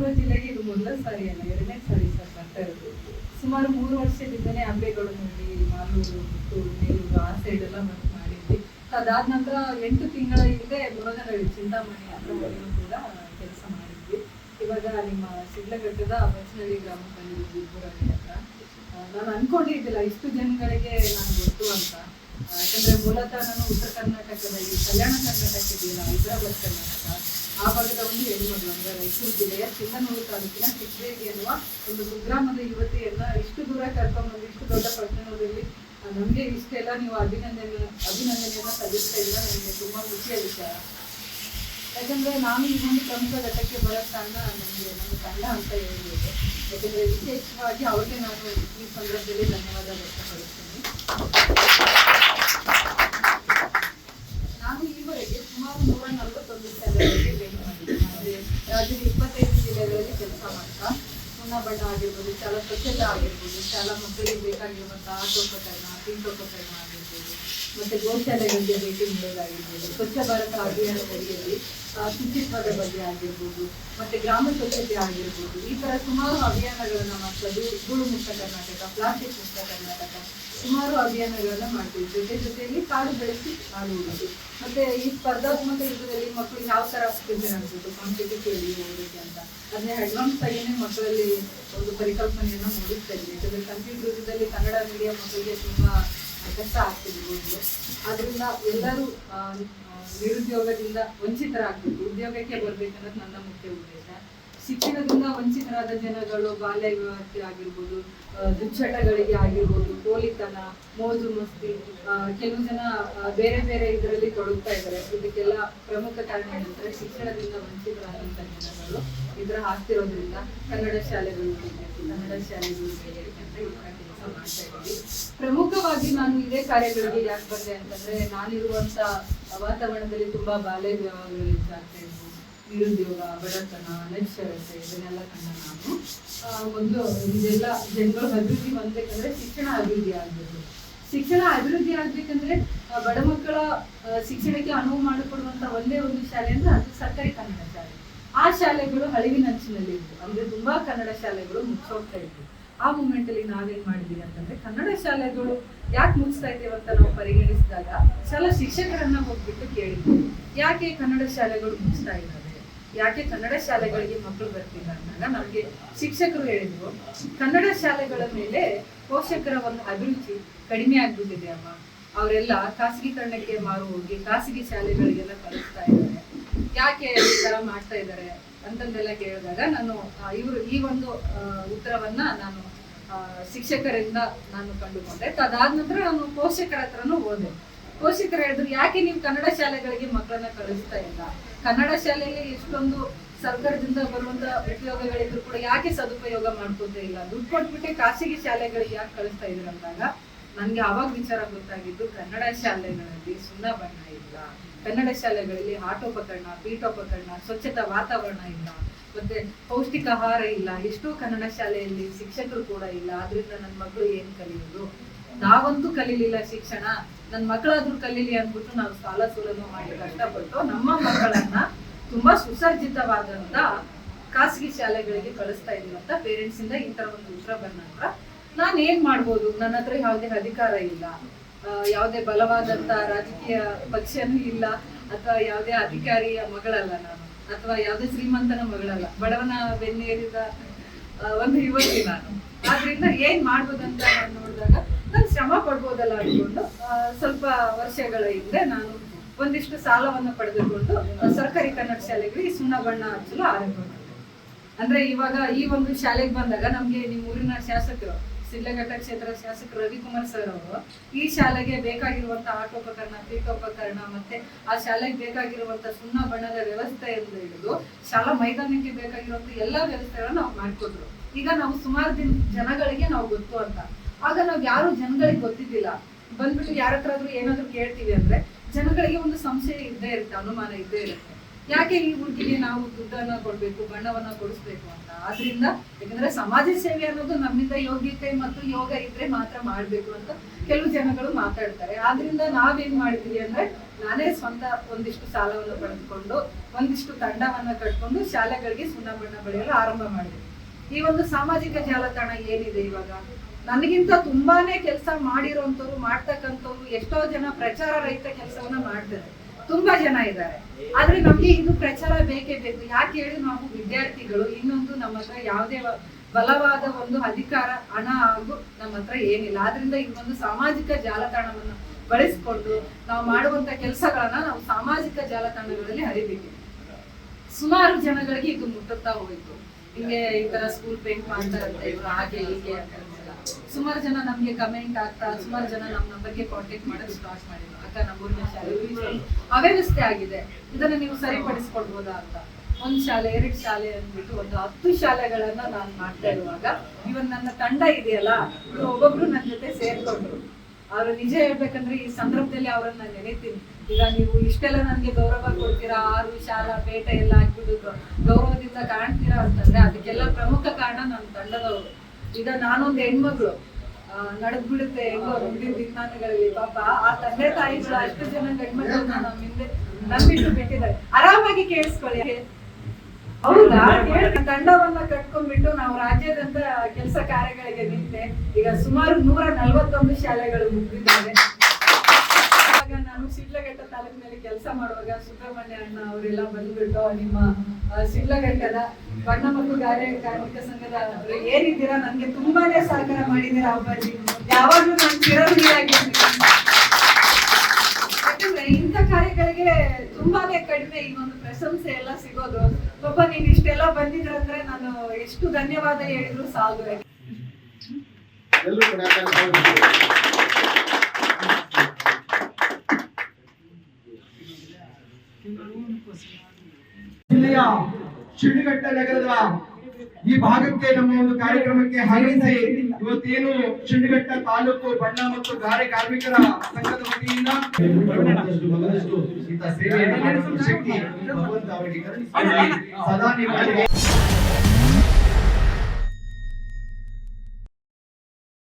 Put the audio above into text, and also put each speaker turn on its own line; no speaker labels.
ಚಿಕ್ಕಮಗಳೂರು ಜಿಲ್ಲೆಗೆ ಇದು ಮೊದಲ ಸಾರಿ ಅಲ್ಲ, ಎರಡನೇ ಸಾರಿ ಸರ್ ಬರ್ತಾ ಇರೋದು. ಸುಮಾರು ಮೂರು ವರ್ಷದಿಂದಲೇ ಅಂಬೆಗಳು ನೋಡಿ ಮಾಲೂರು, ಪುತ್ತೂರು ಮೇಲೂರು ಆ ಸೈಡ್ ಎಲ್ಲ ಬಂದು ಮಾಡಿದ್ವಿ. ಅದಾದ ನಂತರ ಎಂಟು ತಿಂಗಳ ಹಿಂದೆ ಮುರುಘನಹಳ್ಳಿ ಚಿಂತಾಮಣಿ ಹತ್ರವರೆಗೂ ಕೂಡ ಕೆಲಸ ಮಾಡಿದ್ವಿ. ಇವಾಗ ನಿಮ್ಮ ಶಿಡ್ಲಘಟ್ಟದ ಬಚ್ಚನಹಳ್ಳಿ ಗ್ರಾಮದಲ್ಲಿ ಇಬ್ಬರಲ್ಲಿ ಹತ್ರ ನಾನು ಅನ್ಕೊಂಡಿದ್ದಿಲ್ಲ, ಇಷ್ಟು ಜನಗಳಿಗೆ ನಾನು ಗೊತ್ತು ಅಂತ. ಯಾಕಂದ್ರೆ ಮೂಲತಃ ನಾನು ಉತ್ತರ ಕರ್ನಾಟಕದಲ್ಲಿ, ಕಲ್ಯಾಣ ಕರ್ನಾಟಕ ಇದೆಯಲ್ಲ, ಹೈದರಾಬಾದ್ ಕರ್ನಾಟಕ. ಆ ಭಾಗದ ಒಂದು ಹೆಣ್ಣುಮಗಳು ಅಂದ್ರೆ ರಾಯಚೂರು ಜಿಲ್ಲೆಯ ಚಿಕ್ಕನೂರು ತಾಲೂಕಿನ ಚಿಕ್ಕಬೇಗಿ ಎನ್ನುವ ಒಂದು ಕುಗ್ರಾಮದ ಯುವತಿಯನ್ನ ಇಷ್ಟು ದೂರ ಕರ್ಕೊಂಡ್ಬಂದು ಇಷ್ಟು ದೊಡ್ಡ ಪಟ್ಟಣದಲ್ಲಿ ನಮಗೆ ನಮ್ಗೆ ಇಷ್ಟೆಲ್ಲ ನೀವು ಅಭಿನಂದನೆ ಅಭಿನಂದನೆಯನ್ನ ಸಲ್ಲಿಸ್ತಾ ಇಲ್ಲ ನನಗೆ ತುಂಬಾ ಖುಷಿಯ ವಿಚಾರ ಯಾಕಂದ್ರೆ ನಾನು ಈ ಒಂದು ಪ್ರಮುಖ ಘಟ್ಟಕ್ಕೆ ಬರೋ ಕಾರಣ ನನಗೆ, ನನ್ನ ತಂಡ ಅಂತ ಹೇಳ್ಬೋದು. ಯಾಕಂದ್ರೆ ವಿಶೇಷವಾಗಿ ಅವ್ರಿಗೆ ನಾನು ಈ ಸಂದರ್ಭದಲ್ಲಿ ಧನ್ಯವಾದ ವ್ಯಕ್ತಪಡಿಸ್ತೀನಿ ನಾನು ಈವರೆಗೆ ಸುಮಾರು ನೂರ ನಲವತ್ತೊಂದು ಶಾಲೆಗಳಿಗೆ ಭೇಟಿ ಮಾಡಿದ್ದೀನಿ ಅಂದ್ರೆ ರಾಜ್ಯದ ಇಪ್ಪತ್ತೈದು ಜಿಲ್ಲೆಗಳಲ್ಲಿ ಕೆಲಸ ಮಾಡ್ತಾ ಸುಣ್ಣ ಬಣ್ಣ ಆಗಿರ್ಬೋದು ಶಾಲಾ ಸ್ವಚ್ಛತೆ ಆಗಿರ್ಬೋದು ಶಾಲಾ ಮಕ್ಕಳಿಗೆ ಬೇಕಾಗಿರುವಂತಹ ಆಟೋಪಕರಣ ಪೀಠೋಪಕರಣ ಆಗಿರ್ಬೋದು ಮತ್ತೆ ಗೋಶಾಲೆಗಳಿಗೆ ಭೇಟಿ ನೀಡೋದಾಗಿರ್ಬೋದು ಸ್ವಚ್ಛ ಭಾರತ ಅಭಿಯಾನದ ಅಡಿಯಲ್ಲಿ ಆ, ಶುಚಿತ್ವದ ಬಗ್ಗೆ ಆಗಿರ್ಬೋದು ಮತ್ತೆ ಗ್ರಾಮ ಸ್ವಚ್ಛತೆ ಆಗಿರ್ಬೋದು ಈ ತರ ಸುಮಾರು ಅಭಿಯಾನಗಳನ್ನ ಮಾಡ್ತಾ ಧೂಳು ಮುಕ್ತ ಕರ್ನಾಟಕ ಪ್ಲಾಸ್ಟಿಕ್ ಮುಕ್ತ ಕರ್ನಾಟಕ ಸುಮಾರು ಅಭಿಯಾನಗಳನ್ನ ಮಾಡ್ತೀವಿ. ಜೊತೆ ಜೊತೆಯಲ್ಲಿ ಕಾಡು ಬೆಳೆಸಿ ಮಾಡುವುದು ಮತ್ತೆ ಈ ಸ್ಪರ್ಧಾತ್ಮಕ ಯುಗದಲ್ಲಿ ಮಕ್ಕಳು ಯಾವ ತರ ಪ್ರಿಪೇರ್ ಆಗ್ಬೋದು ಕಾಂಪಿಟೇಟಿವ್ ಓದೋದಕ್ಕೆ ಅಂತ. ಅದನ್ನೇ ಅಡ್ವಾನ್ಸ್ ಆಗಿನೇ ಮಕ್ಕಳಲ್ಲಿ ಒಂದು ಪರಿಕಲ್ಪನೆಯನ್ನ ಮೂಡಿಸ್ತಾ ಇದ್ವಿ ಯಾಕಂದ್ರೆ ಕಂಪ್ಯೂಟರ್ ಕನ್ನಡ ಮೀಡಿಯಂ ಮಕ್ಕಳಿಗೆ ತುಂಬಾ ಕಷ್ಟ ಆಗ್ತಿದೆ ಓದಲು ಅದರಿಂದ ಎಲ್ಲರೂ ನಿರುದ್ಯೋಗದಿಂದ ವಂಚಿತರಾಗಬೇಕು. ಉದ್ಯೋಗಕ್ಕೆ ಬರ್ಬೇಕನ್ನೋದು ನನ್ನ ಮುಖ್ಯ ಉದ್ದೇಶ. ಶಿಕ್ಷಣದಿಂದ ವಂಚಿತರಾದ ಜನಗಳು ಬಾಲ್ಯ ವಿವಾಹಕ್ಕೆ ಆಗಿರ್ಬೋದು ದುಶ್ಚಟಗಳಿಗೆ ಆಗಿರ್ಬೋದು, ಕೋಲಿತನ, ಮೋಜು ಮಸ್ತಿ ಕೆಲವು ಜನ ಬೇರೆ ಬೇರೆ ಇದರಲ್ಲಿ ತೊಡಗ್ತಾ ಇದ್ದಾರೆ. ಇದಕ್ಕೆಲ್ಲ ಪ್ರಮುಖ ಕಾರಣ ಏನಂದ್ರೆ ಶಿಕ್ಷಣದಿಂದ ವಂಚಿತರಾದಂಥ ಜನಗಳು ಇದರ ಆಗ್ತಿರೋದ್ರಿಂದ ಕನ್ನಡ ಶಾಲೆಗಳು ಕನ್ನಡ ಶಾಲೆಗಳು ಪ್ರಮುಖವಾಗಿ ನಾನು ಇದೇ ಕಾರ್ಯಗಳಿಗೆ ಯಾಕೆ ಬಂದೆ ಅಂತಂದ್ರೆ ನಾನಿರುವಂತ ವಾತಾವರಣದಲ್ಲಿ ತುಂಬಾ ಬಾಲ್ಯ ವಿವಾಹಗಳು ಹೆಚ್ಚಾಗ್ತಾ ಇದ್ವು. ನಿರುದ್ಯೋಗ ಬಡತನ ಅನಕ್ಷರತೆ ಇದನ್ನೆಲ್ಲ ಕಂಡ ನಾನು. ಒಂದು ಇದೆಲ್ಲ ಜನಗಳು ಅಭಿವೃದ್ಧಿ ಹೊಂದಬೇಕಂದ್ರೆ ಶಿಕ್ಷಣ ಅಭಿವೃದ್ಧಿ ಆಗ್ಬೇಕು. ಶಿಕ್ಷಣ ಅಭಿವೃದ್ಧಿ ಆಗ್ಬೇಕಂದ್ರೆ ಬಡ ಮಕ್ಕಳ ಶಿಕ್ಷಣಕ್ಕೆ ಅನುವು ಮಾಡಿಕೊಡುವಂತ ಒಂದೇ ಒಂದು ಶಾಲೆ ಅಂದ್ರೆ ಅದು ಸರ್ಕಾರಿ ಕನ್ನಡ ಶಾಲೆ. ಆ ಶಾಲೆಗಳು ಹಳಿವಿನಂಚಿನಲ್ಲಿ ಇದ್ವು ಅಂದ್ರೆ ತುಂಬಾ ಕನ್ನಡ ಶಾಲೆಗಳು ಮುಚ್ಚೋಗ್ತಾ ಇದ್ವು. ಆ ಮೂಮೆಂಟ್ ಅಲ್ಲಿ ನಾವೇನ್ ಮಾಡಿದೀವಿ ಅಂತಂದ್ರೆ, ಕನ್ನಡ ಶಾಲೆಗಳು ಯಾಕೆ ಮುಗಿಸ್ತಾ ಇದ್ದೇವೆ ಅಂತ ನಾವು ಪರಿಗಣಿಸಿದಾಗ ಶಾಲಾ ಶಿಕ್ಷಕರನ್ನ ಹೋಗ್ಬಿಟ್ಟು ಕೇಳಿದ್ವಿ. ಯಾಕೆ ಕನ್ನಡ ಶಾಲೆಗಳು ಮುಗಿಸ್ತಾ ಇದ್ದಾವೆ ಯಾಕೆ ಕನ್ನಡ ಶಾಲೆಗಳಿಗೆ ಮಕ್ಕಳು ಬರ್ತಿಲ್ಲ ಅಂದಾಗ ನಮಗೆ ಶಿಕ್ಷಕರು ಹೇಳಿದ್ರು, ಕನ್ನಡ ಶಾಲೆಗಳ ಮೇಲೆ ಪೋಷಕರ ಒಂದು ಅಭಿರುಚಿ ಕಡಿಮೆ ಆಗ್ಬಿಟ್ಟಿದೆ ಅಮ್ಮ. ಅವರೆಲ್ಲ ಖಾಸಗೀಕರಣಕ್ಕೆ ಮಾರು ಹೋಗಿ ಖಾಸಗಿ ಶಾಲೆಗಳಿಗೆಲ್ಲ ಕಲಿಸ್ತಾ ಇದ್ದಾರೆ. ಯಾಕೆ ಈ ತರ ಮಾಡ್ತಾ ಇದ್ದಾರೆ ಅಂತಂದೆಲ್ಲ ಕೇಳಿದಾಗ ನಾನು ಇವರು ಈ ಒಂದು ಉತ್ತರವನ್ನ ನಾನು ಶಿಕ್ಷಕರಿಂದ ನಾನು ಕಂಡುಕೊಂಡೆ. ಅದಾದ ನಂತರ ನಾನು ಪೋಷಕರ ಹತ್ರನೂ ಹೋದೆ. ಪೋಷಕರು ಹೇಳಿದ್ರು, ಯಾಕೆ ನೀವು ಕನ್ನಡ ಶಾಲೆಗಳಿಗೆ ಮಕ್ಕಳನ್ನ ಕಳಿಸ್ತಾ ಇಲ್ಲ? ಕನ್ನಡ ಶಾಲೆಯಲ್ಲಿ ಎಷ್ಟೊಂದು ಸರ್ಕಾರದಿಂದ ಬರುವಂತ ಉಪಯೋಗಗಳಿದ್ರು ಕೂಡ ಯಾಕೆ ಸದುಪಯೋಗ ಮಾಡ್ಕೊತಾ ಇಲ್ಲ? ದುಡ್ಡು ಕೊಟ್ಬಿಟ್ಟೆ ಖಾಸಗಿ ಶಾಲೆಗಳಿಗೆ ಯಾಕೆ ಕಳಿಸ್ತಾ ಇದ್ರು ಅಂದಾಗ, ನನ್ಗೆ ಅವಾಗ ವಿಚಾರ ಗೊತ್ತಾಗಿದ್ದು ಕನ್ನಡ ಶಾಲೆಗಳಲ್ಲಿ ಸುಣ್ಣ ಬಣ್ಣ ಇಲ್ಲ. ಕನ್ನಡ ಶಾಲೆಗಳಲ್ಲಿ ಆಟೋಪಕರಣ, ಪೀಠೋಪಕರಣ, ಸ್ವಚ್ಛತಾ ವಾತಾವರಣ ಇಲ್ಲ. ಮತ್ತೆ ಪೌಷ್ಟಿಕ ಆಹಾರ ಇಲ್ಲ. ಎಷ್ಟೋ ಕನ್ನಡ ಶಾಲೆಯಲ್ಲಿ ಶಿಕ್ಷಕರು ಕೂಡ ಇಲ್ಲ. ಆದ್ರಿಂದ ನನ್ನ ಮಕ್ಕಳು ಏನ್ ಕಲಿಯೋದು? ನಾವಂತೂ ಕಲೀಲಿಲ್ಲ ಶಿಕ್ಷಣ. ನನ್ನ ಮಕ್ಕಳಾದ್ರೂ ಕಲೀಲಿ ಅಂದ್ಬಿಟ್ಟು ನಾವು ಸಾಲ ಸೂಲನು ಮಾಡಿ ಕಷ್ಟಪಟ್ಟು ನಮ್ಮ ಮಕ್ಕಳನ್ನ ತುಂಬಾ ಸುಸರ್ಜಿತವಾದಂತ ಖಾಸಗಿ ಶಾಲೆಗಳಿಗೆ ಕಳಿಸ್ತಾ ಇದೀವಿ ಅಂತ ಪೇರೆಂಟ್ಸ್ ಇಂದ ಈ ತರ ಒಂದು ಉತ್ತರ ಬಂದ ನಂತರ ನಾನ್ ಏನ್ ಮಾಡ್ಬೋದು? ನನ್ನ ಹತ್ರ ಯಾವುದೇ ಅಧಿಕಾರ ಇಲ್ಲ. ಯಾವುದೇ ಬಲವಾದಂತ ರಾಜಕೀಯ ಪಕ್ಷನೂ ಇಲ್ಲ. ಅಥವಾ ಯಾವುದೇ ಅಧಿಕಾರಿಯ ಮಗಳಲ್ಲ ನಾನು. ಅಥವಾ ಯಾವುದೇ ಶ್ರೀಮಂತನ ಮಗಳಲ್ಲ. ಬಡವನ ಬೆನ್ನೇರಿದ ಒಂದು ಯುವತಿ ನಾನು. ಆದ್ರಿಂದ ಏನ್ ಮಾಡ್ಬೋದಂತ ನಾನು ನೋಡಿದಾಗ ನಾನು ಶ್ರಮ ಪಡ್ಬೋದಲ್ಲ ಅಂದ್ಕೊಂಡು ಸ್ವಲ್ಪ ವರ್ಷಗಳ ಹಿಂದೆ ನಾನು ಒಂದಿಷ್ಟು ಸಾಲವನ್ನು ಪಡೆದುಕೊಂಡು ಸರ್ಕಾರಿ ಕನ್ನಡ ಶಾಲೆಗೆ ಈ ಸುಣ್ಣ ಬಣ್ಣ ಹಚ್ಚಲು ಆರಂಭ ಮಾಡಿದೆ. ಅಂದ್ರೆ ಇವಾಗ ಈ ಒಂದು ಶಾಲೆಗೆ ಬಂದಾಗ ನಮ್ಗೆ ನಿಮ್ಮ ಊರಿನ ಶಾಸಕರು ಸಿಡ್ಲಘಟ್ಟ ಕ್ಷೇತ್ರ ಶಾಸಕರು ರವಿಕುಮಾರ್ ಸರ್ ಅವರು, ಈ ಶಾಲೆಗೆ ಬೇಕಾಗಿರುವಂತಹ ಆಟೋಪಕರಣ, ಪೀಠೋಪಕರಣ ಮತ್ತೆ ಆ ಶಾಲೆಗೆ ಬೇಕಾಗಿರುವಂತಹ ಸುಣ್ಣ ಬಣ್ಣದ ವ್ಯವಸ್ಥೆ ವ್ಯವಸ್ಥೆಯಿಂದ ಹಿಡಿದು ಶಾಲಾ ಮೈದಾನಕ್ಕೆ ಬೇಕಾಗಿರುವಂತಹ ಎಲ್ಲಾ ವ್ಯವಸ್ಥೆಗಳನ್ನ ನಾವು ಮಾಡ್ಕೊಂಡ್ರು ಈಗ ನಾವು ಸುಮಾರು ದಿನ ಜನಗಳಿಗೆ ನಾವು ಗೊತ್ತು ಅಂತ. ಆಗ ನಾವು ಯಾರು ಜನಗಳಿಗೆ ಗೊತ್ತಿದ್ದಿಲ್ಲ. ಬಂದ್ಬಿಟ್ಟು ಯಾರ ಹತ್ರ ಏನಾದ್ರೂ ಕೇಳ್ತೀವಿ ಅಂದ್ರೆ ಜನಗಳಿಗೆ ಒಂದು ಸಂಶಯ ಇದ್ದೇ ಇರುತ್ತೆ, ಅನುಮಾನ ಇದ್ದೇ ಇರುತ್ತೆ. ಯಾಕೆ ಈ ಹುಡುಗಿಗೆ ನಾವು ದುಡ್ಡನ್ನ ಕೊಡ್ಬೇಕು, ಬಣ್ಣವನ್ನ ಕೊಡಿಸ್ಬೇಕು ಅಂತ? ಆದ್ರಿಂದ ಯಾಕಂದ್ರೆ ಸಮಾಜ ಸೇವೆ ಅನ್ನೋದು ನಮ್ಮಿಂದ ಯೋಗ್ಯತೆ ಮತ್ತು ಯೋಗ ಇದ್ರೆ ಮಾತ್ರ ಮಾಡ್ಬೇಕು ಅಂತ ಕೆಲವು ಜನಗಳು ಮಾತಾಡ್ತಾರೆ. ಆದ್ರಿಂದ ನಾವೇನ್ ಮಾಡಿದ್ವಿ ಅಂದ್ರೆ ನಾನೇ ಸ್ವಂತ ಒಂದಿಷ್ಟು ಸಾಲವನ್ನು ಪಡೆದುಕೊಂಡು, ಒಂದಿಷ್ಟು ತಂಡವನ್ನ ಕಟ್ಕೊಂಡು ಶಾಲೆಗಳಿಗೆ ಸುಣ್ಣ ಬಣ್ಣ ಬೆಳೆಯಲು ಆರಂಭ ಮಾಡಿದ್ವಿ. ಈ ಒಂದು ಸಾಮಾಜಿಕ ಜಾಲತಾಣ ಏನಿದೆ ಇವಾಗ? ನನಗಿಂತ ತುಂಬಾನೇ ಕೆಲಸ ಮಾಡಿರೋಂಥವ್ರು, ಮಾಡ್ತಕ್ಕಂಥವ್ರು ಎಷ್ಟೋ ಜನ ಪ್ರಚಾರ ರಹಿತ ಕೆಲಸವನ್ನ ಮಾಡ್ತಾರೆ. ತುಂಬಾ ಜನ ಇದ್ದಾರೆ. ಆದ್ರೆ ನಮ್ಗೆ ಇದು ಪ್ರಚಾರ ಬೇಕೇ ಬೇಕು. ಯಾಕೆ ಹೇಳಿ ನಾವು ವಿದ್ಯಾರ್ಥಿಗಳು, ಇನ್ನೊಂದು ನಮ್ಮ ಹತ್ರ ಯಾವುದೇ ಬಲವಾದ ಒಂದು ಅಧಿಕಾರ, ಹಣ ಹಾಗೂ ನಮ್ಮ ಹತ್ರ ಏನಿಲ್ಲ. ಆದ್ರಿಂದ ಈ ಒಂದು ಸಾಮಾಜಿಕ ಜಾಲತಾಣವನ್ನು ಬಳಸಿಕೊಂಡು ನಾವು ಮಾಡುವಂತ ಕೆಲಸಗಳನ್ನ ನಾವು ಸಾಮಾಜಿಕ ಜಾಲತಾಣಗಳಲ್ಲಿ ಹರಿಬೇಕು. ಸುಮಾರು ಜನಗಳಿಗೆ ಇದು ಮುಟ್ಟುತ್ತಾ ಹೋಯ್ತು. ಹಿಂಗೆ ಈ ತರ ಸ್ಕೂಲ್ ಪೇಂಟ್ ಮಾಡ್ತಾರಂತೆ, ಇವ್ರು ಹಾಗೆ ಹೀಗೆ ಅಂತ. ಸುಮಾರು ಜನ ನಮ್ಗೆ ಕಮೆಂಟ್ ಆಗ್ತಾ, ಸುಮಾರು ಜನ ನಮ್ಮ ಗೆ ಕಾಂಟ್ಯಾಕ್ಟ್ ಮಾಡೋದು ಸ್ಟಾರ್ಟ್ ಮಾಡಿದ್ರು. ಅಕ್ಕ ನಮ್ಮೂರಿನ ಶಾಲೆ ಅವ್ಯವಸ್ಥೆ ಆಗಿದೆ. ಇದನ್ನ ನೀವು ಸರಿಪಡಿಸ್ಕೊಡ್ಬೋದಾ ಅಂತ. ಒಂದ್ ಶಾಲೆ, ಎರಡ್ ಶಾಲೆ ಅಂದ್ಬಿಟ್ಟು ಒಂದು ಹತ್ತು ಶಾಲೆಗಳನ್ನ ನಾನು ಮಾಡ್ತಾ ಇರುವಾಗ, ಇವನ್ ನನ್ನ ತಂಡ ಇದೆಯಲ್ಲ, ಇವ್ರು ಒಬ್ಬೊಬ್ರು ನನ್ನ ಜೊತೆ ಸೇರ್ಕೊಂಡ್ರು. ಅವ್ರು ನಿಜ ಹೇಳ್ಬೇಕಂದ್ರೆ ಈ ಸಂದರ್ಭದಲ್ಲಿ ಅವ್ರನ್ನ ನಾನು ನೆನೆತೀನಿ. ಈಗ ನೀವು ಇಷ್ಟೆಲ್ಲ ನನ್ಗೆ ಗೌರವ ಕೊಡ್ತೀರಾ? ಆರು ಶಾಲಾ ಪೇಟ ಎಲ್ಲ ಹಾಕ್ಬಿಟ್ಟು ಗೌರವದಿಂದ ಕಾಣ್ತೀರಾ ಅಂತಂದ್ರೆ ಅದಕ್ಕೆಲ್ಲ ಪ್ರಮುಖ ಕಾರಣ ನನ್ನ ತಂಡದವರು. ಈಗ ನಾನೊಂದು ಹೆಣ್ಮಗಳು. ನಡೆದ್ ಬಿಡುತ್ತೆ ಹೆಂಗೋ ಮುಂದಿನ ದಿನಮಾನಗಳಲ್ಲಿ ಪಾಪ ಆ ತಂದೆ ತಾಯಿಗಳು ಅಷ್ಟು ಜನ ಗಂಡ್ಮಕ್ಳನ್ನ ನಮ್ಮ ಹಿಂದೆ ನಂಬಿಟ್ಟು ಬಿಟ್ಟಿದ್ದಾರೆ. ಆರಾಮಾಗಿ ಕೇಳಿಸ್ಕೊಳ್ಳಿ. ಹೌದಾ? ತಂಡವನ್ನ ಕಟ್ಕೊಂಡ್ಬಿಟ್ಟು ನಾವು ರಾಜ್ಯದಂತ ಕೆಲಸ ಕಾರ್ಯಗಳಿಗೆ ನಿಂತೆ ಈಗ ಸುಮಾರು ನೂರ ನಲ್ವತ್ತೊಂದು ಶಾಲೆಗಳು ಮುಗಿದಿದ್ದಾವೆ. ಆಗ ನಾನು ಸಿಡ್ಲಘಟ್ಟ ತಾಲೂಕಿನಲ್ಲಿ ಕೆಲಸ ಮಾಡುವಾಗ ಸುಬ್ರಹ್ಮಣ್ಯ ಅಣ್ಣ ಅವರೆಲ್ಲ ಬಂದ್ಬಿಟ್ಟು ನಿಮ್ಮ ಸಿಡ್ಲಘಟ್ಟದ ಬಣ್ಣ ಮತ್ತು ಗಾರೆ ಕಾರ್ಮಿಕ ಸಂಘದ ಅವರು ಏನಿದ್ದೀರಾ, ನನ್ಗೆ ತುಂಬಾನೇ ಸಹಕಾರ ಮಾಡಿದ್ದೀರಾ ಅಪ್ಪಾಜಿ. ಯಾವಾಗಲೂ ನಾನು ಚಿರಂಜೀವಿಯಾಗಿ ಯಾಕಂದ್ರೆ ಇಂಥ ಕಾರ್ಯಗಳಿಗೆ ತುಂಬಾನೇ ಕಡಿಮೆ ಈ ಒಂದು ಪ್ರಶಂಸೆ ಎಲ್ಲ ಸಿಗೋದು. ಪಾಪ ನೀನು ಇಷ್ಟೆಲ್ಲ ಬಂದಿದ್ರಂದ್ರೆ ನಾನು ಎಷ್ಟು ಧನ್ಯವಾದ ಹೇಳಿದ್ರು ಸಾಲದು
ಎಲ್ಲರೂ ಕೂಡ ಯಾಕಂದ್ರೆ ಜಿಲ್ಲೆಯ ಶಿಡ್ಲಘಟ್ಟ ನಗರದ ಈ ಭಾಗಕ್ಕೆ ನಮ್ಮ ಒಂದು ಕಾರ್ಯಕ್ರಮಕ್ಕೆ ಆಗಮಿಸಿ ಇವತ್ತೇನು ಶಿಡ್ಲಘಟ್ಟ ತಾಲೂಕು ಬಣ್ಣ ಮತ್ತು ಗಾರೆ ಕಾರ್ಮಿಕರ ಸಂಘದ ವತಿಯಿಂದ ಇಂಥ ಸೇವೆಯನ್ನು ಶಕ್ತಿ ಭಗವಂತ ಅವರಿಗೆ ಸದಾ ನಿಮ್ಮೊಂದಿಗೆ